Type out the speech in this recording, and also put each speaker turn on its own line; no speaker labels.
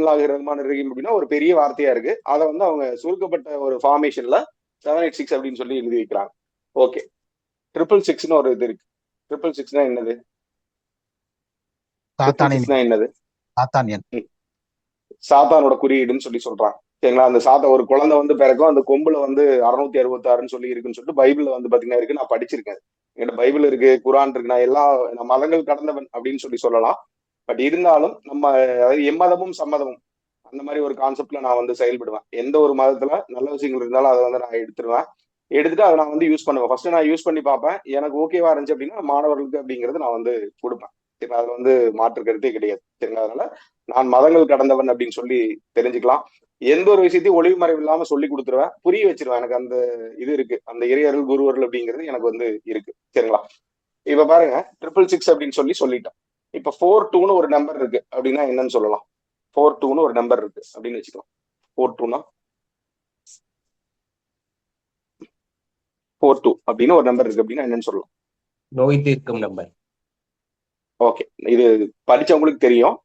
பிஸ்மில்லாஹி ரஹ்மான் ரஹீம் அப்படின்னா ஒரு பெரிய வார்த்தையா இருக்கு. அதை வந்து அவங்க சுருக்கப்பட்ட ஒரு ஃபார்மேஷன்ல செவன் எயிட் சிக்ஸ் அப்படின்னு சொல்லி எழுதி வைக்கிறாங்க. ஓகே ட்ரிபிள் சிக்ஸ்னு ஒரு இது இருக்கு. ட்ரிபிள் சிக்ஸ்னா என்னது? சாத்தானோட குறியீடுன்னு சொல்லி சொல்றாங்க. சரிங்களா? அந்த சாத்தா ஒரு குழந்தை வந்து பிறக்கும். அந்த கொம்புல வந்து அறுநூத்தி அறுபத்தாறுன்னு சொல்லி இருக்குன்னு சொல்லிட்டு பைபிள்ல வந்து பாத்தீங்கன்னா இருக்கு. நான் படிச்சிருக்கேன். என்கிட்ட பைபிள் இருக்கு குரான் இருக்கு. நான் எல்லா மதங்கள் கடந்தவன் அப்படின்னு சொல்லி சொல்லலாம். பட் இருந்தாலும் நம்ம அதாவது எம்மதமும் சம்மதமும் அந்த மாதிரி ஒரு கான்செப்ட்ல நான் வந்து செயல்படுவேன். எந்த ஒரு மதத்துல நல்ல விஷயங்கள் இருந்தாலும் அதை வந்து நான் எடுத்துருவேன். எடுத்துட்டு அதை நான் வந்து யூஸ் பண்ணுவேன். ஃபர்ஸ்ட் நான் யூஸ் பண்ணி பார்ப்பேன். எனக்கு ஓகேவா இருந்துச்சு அப்படின்னா மாணவர்களுக்கு அப்படிங்கறது நான் வந்து கொடுப்பேன். சரி அதுல வந்து மாற்று கருத்தே கிடையாது. சரிங்களா? அதனால நான் மதங்கள் கடந்தவன் அப்படின்னு சொல்லி தெரிஞ்சுக்கலாம். எந்த ஒரு விஷயத்தையும் ஒளிவு மறைவு இல்லாம சொல்லி கொடுத்துருவேன். புரிய வச்சிருவேன். எனக்கு அந்த இது இருக்கு. அந்த இறையர்கள் குருவர்கள் அப்படிங்கிறது எனக்கு வந்து இருக்கு. சரிங்களா? இப்ப பாருங்க ட்ரிபிள் சிக்ஸ் அப்படின்னு சொல்லி சொல்லிட்டேன். இப்ப ஃபோர் டூன்னு ஒரு நம்பர் இருக்கு. அப்படின்னா என்னன்னு சொல்லலாம். ஃபோர் டூன்னு ஒரு நம்பர் இருக்கு. அப்படின்னு வச்சுக்கலாம். ஃபோர் டூனா ஃபோர் டூ அப்படின்னு ஒரு நம்பர் இருக்கு. அப்படின்னா என்னன்னு சொல்லலாம்.
நோய் தீர்க்கும் நம்பர்
ஓகே இது படிச்சவங்களுக்கு தெரியும்.